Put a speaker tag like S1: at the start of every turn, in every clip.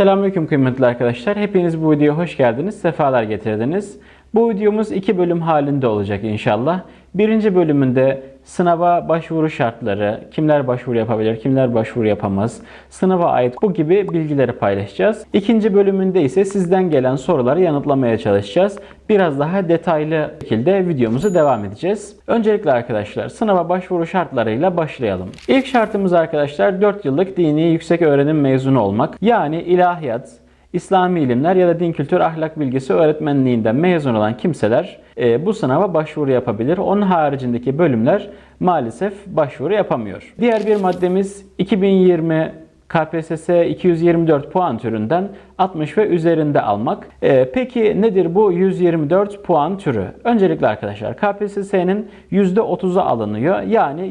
S1: Selamünaleyküm kıymetli arkadaşlar. Hepiniz bu videoya hoş geldiniz, sefalar getirdiniz. Bu videomuz iki bölüm halinde olacak inşallah. Birinci bölümünde sınava başvuru şartları, kimler başvuru yapabilir, kimler başvuru yapamaz, sınava ait bu gibi bilgileri paylaşacağız. İkinci bölümünde ise sizden gelen soruları yanıtlamaya çalışacağız. Biraz daha detaylı şekilde videomuzu devam edeceğiz. Öncelikle arkadaşlar sınava başvuru şartlarıyla başlayalım. İlk şartımız arkadaşlar 4 yıllık dini yüksek öğrenim mezunu olmak. Yani ilahiyat, İslami ilimler ya da din kültür ahlak bilgisi öğretmenliğinden mezun olan kimseler e, bu sınava başvuru yapabilir. Onun haricindeki bölümler maalesef başvuru yapamıyor. Diğer bir maddemiz 2020 KPSS 224 puan türünden 60 ve üzerinde almak. Ee, peki nedir bu 124 puan türü? Öncelikle arkadaşlar KPSS'nin %30'u alınıyor. Yani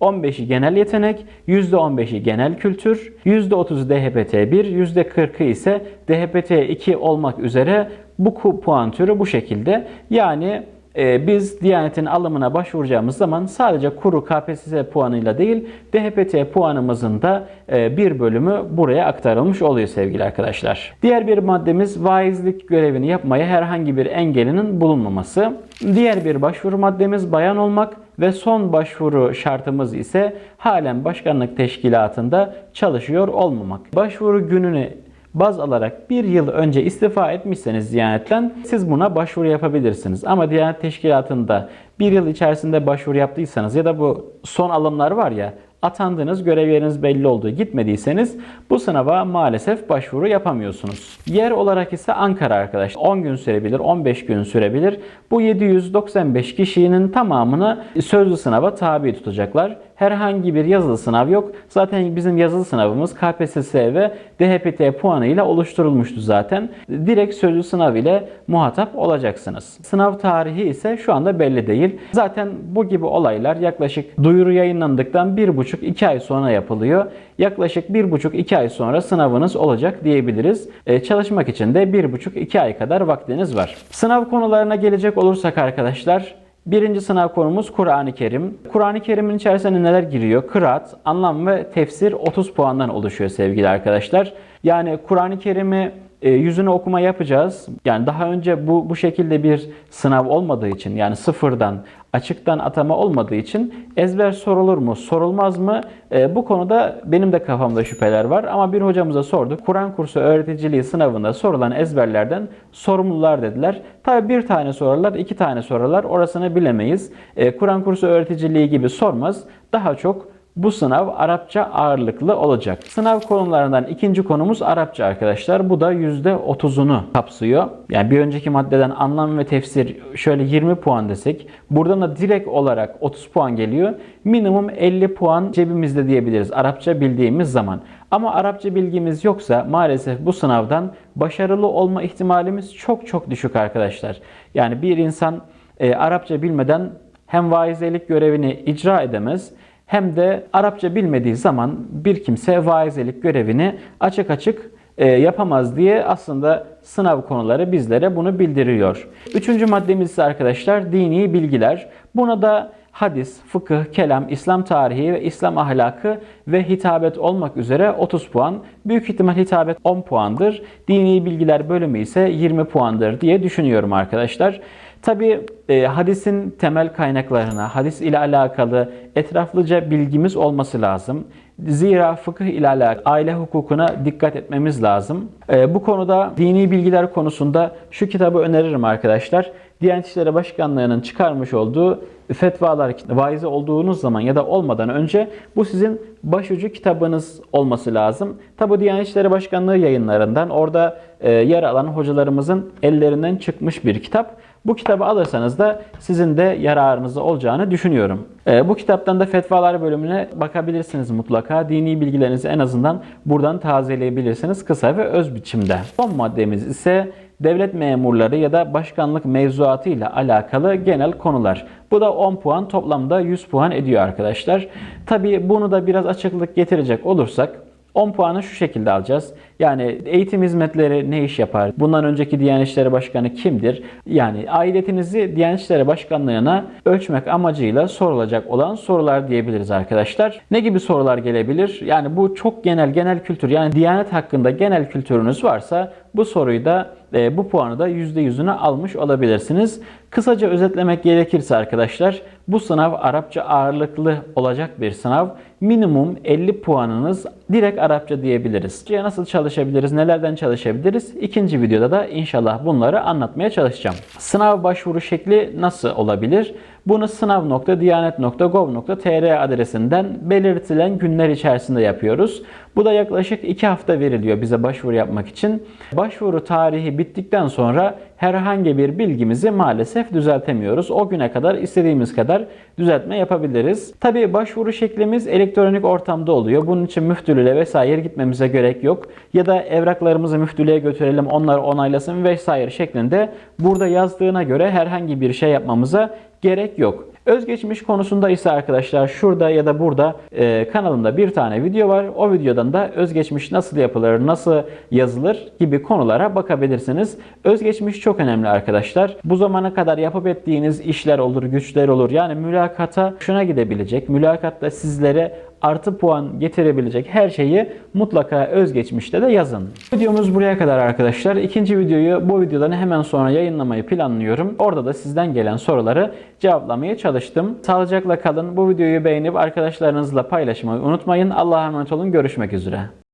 S1: %15'i genel yetenek, %15'i genel kültür, %30'u DHBT1, %40'ı ise DHBT2 olmak üzere bu puan türü bu şekilde. Yani e, biz Diyanet'in alımına başvuracağımız zaman sadece kuru KPSS puanıyla değil DHBT puanımızın da e, bir bölümü buraya aktarılmış oluyor sevgili arkadaşlar. Diğer bir maddemiz vaizlik görevini yapmaya herhangi bir engelinin bulunmaması. Diğer bir başvuru maddemiz bayan olmak ve son başvuru şartımız ise halen başkanlık teşkilatında çalışıyor olmamak. Başvuru gününü baz alarak bir yıl önce istifa etmişseniz Diyanet'ten siz buna başvuru yapabilirsiniz. Ama Diyanet Teşkilatı'nda bir yıl içerisinde başvuru yaptıysanız ya da bu son alımlar var ya atandığınız görev yeriniz belli olduğu gitmediyseniz bu sınava maalesef başvuru yapamıyorsunuz. Yer olarak ise Ankara arkadaşlar. 10 gün sürebilir, 15 gün sürebilir. Bu 795 kişinin tamamını sözlü sınava tabi tutacaklar. Herhangi bir yazılı sınav yok. Zaten bizim yazılı sınavımız KPSS ve DHPT puanı ile oluşturulmuştu zaten. Direkt sözlü sınav ile muhatap olacaksınız. Sınav tarihi ise şu anda belli değil. Zaten bu gibi olaylar yaklaşık duyuru yayınlandıktan 1,5-2 ay sonra yapılıyor. Yaklaşık 1,5-2 ay sonra sınavınız olacak diyebiliriz. Ee, çalışmak için de 1,5-2 ay kadar vaktiniz var. Sınav konularına gelecek olursak arkadaşlar Birinci sınav konumuz Kur'an-ı Kerim. Kur'an-ı Kerim'in içerisine neler giriyor? Kıraat, anlam ve tefsir 30 puandan oluşuyor sevgili arkadaşlar. Yani Kur'an-ı Kerim'i e, yüzüne okuma yapacağız. Yani daha önce bu bu şekilde bir sınav olmadığı için yani sıfırdan açıktan atama olmadığı için ezber sorulur mu, sorulmaz mı? E, bu konuda benim de kafamda şüpheler var ama bir hocamıza sorduk. Kur'an kursu öğreticiliği sınavında sorulan ezberlerden sorumlular dediler. Tabi bir tane sorarlar, iki tane sorarlar. Orasını bilemeyiz. E, Kur'an kursu öğreticiliği gibi sormaz. Daha çok bu sınav Arapça ağırlıklı olacak. Sınav konularından ikinci konumuz Arapça arkadaşlar. Bu da %30'unu kapsıyor. Yani bir önceki maddeden anlam ve tefsir şöyle 20 puan desek. Buradan da direkt olarak 30 puan geliyor. Minimum 50 puan cebimizde diyebiliriz Arapça bildiğimiz zaman. Ama Arapça bilgimiz yoksa maalesef bu sınavdan başarılı olma ihtimalimiz çok çok düşük arkadaşlar. Yani bir insan e, Arapça bilmeden hem vaizelik görevini icra edemez hem de Arapça bilmediği zaman bir kimse vaizelik görevini açık açık e, yapamaz diye aslında sınav konuları bizlere bunu bildiriyor. Üçüncü maddemiz ise arkadaşlar dini bilgiler. Buna da hadis, fıkıh, kelam, İslam tarihi ve İslam ahlakı ve hitabet olmak üzere 30 puan. Büyük ihtimal hitabet 10 puandır. Dini bilgiler bölümü ise 20 puandır diye düşünüyorum arkadaşlar. Tabi e, hadisin temel kaynaklarına, hadis ile alakalı etraflıca bilgimiz olması lazım. Zira fıkıh ile alakalı aile hukukuna dikkat etmemiz lazım. E, bu konuda dini bilgiler konusunda şu kitabı öneririm arkadaşlar. Diyanet İşleri Başkanlığı'nın çıkarmış olduğu fetvalar vaizi olduğunuz zaman ya da olmadan önce bu sizin başucu kitabınız olması lazım. Tabi Diyanet İşleri Başkanlığı yayınlarından orada e, yer alan hocalarımızın ellerinden çıkmış bir kitap. Bu kitabı alırsanız da sizin de yararınıza olacağını düşünüyorum. E, bu kitaptan da fetvalar bölümüne bakabilirsiniz mutlaka. Dini bilgilerinizi en azından buradan tazeleyebilirsiniz kısa ve öz biçimde. Son maddemiz ise devlet memurları ya da başkanlık mevzuatı ile alakalı genel konular. Bu da 10 puan toplamda 100 puan ediyor arkadaşlar. Tabi bunu da biraz açıklık getirecek olursak 10 puanı şu şekilde alacağız. Yani eğitim hizmetleri ne iş yapar? Bundan önceki Diyanet İşleri Başkanı kimdir? Yani aidiyetinizi Diyanet İşleri Başkanlığına ölçmek amacıyla sorulacak olan sorular diyebiliriz arkadaşlar. Ne gibi sorular gelebilir? Yani bu çok genel, genel kültür. Yani Diyanet hakkında genel kültürünüz varsa bu soruyu da e, bu puanı da %100'ünü almış olabilirsiniz. Kısaca özetlemek gerekirse arkadaşlar bu sınav Arapça ağırlıklı olacak bir sınav. Minimum 50 puanınız direkt Arapça diyebiliriz. Nasıl çalışabiliriz, nelerden çalışabiliriz? İkinci videoda da inşallah bunları anlatmaya çalışacağım. Sınav başvuru şekli nasıl olabilir? Bunu sınav.diyanet.gov.tr adresinden belirtilen günler içerisinde yapıyoruz. Bu da yaklaşık 2 hafta veriliyor bize başvuru yapmak için. Başvuru tarihi bittikten sonra herhangi bir bilgimizi maalesef düzeltemiyoruz. O güne kadar istediğimiz kadar düzeltme yapabiliriz. Tabi başvuru şeklimiz elektronik ortamda oluyor. Bunun için müftülüğe vesaire gitmemize gerek yok. Ya da evraklarımızı müftülüğe götürelim onlar onaylasın vesaire şeklinde burada yazdığına göre herhangi bir şey yapmamıza gerek yok. Özgeçmiş konusunda ise arkadaşlar şurada ya da burada e, kanalımda bir tane video var. O videodan da özgeçmiş nasıl yapılır, nasıl yazılır gibi konulara bakabilirsiniz. Özgeçmiş çok önemli arkadaşlar. Bu zamana kadar yapıp ettiğiniz işler olur, güçler olur. Yani mülakata şuna gidebilecek. Mülakatta sizlere artı puan getirebilecek her şeyi mutlaka özgeçmişte de yazın. Videomuz buraya kadar arkadaşlar. İkinci videoyu bu videodan hemen sonra yayınlamayı planlıyorum. Orada da sizden gelen soruları cevaplamaya çalıştım. Sağlıcakla kalın. Bu videoyu beğenip arkadaşlarınızla paylaşmayı unutmayın. Allah'a emanet olun. Görüşmek üzere.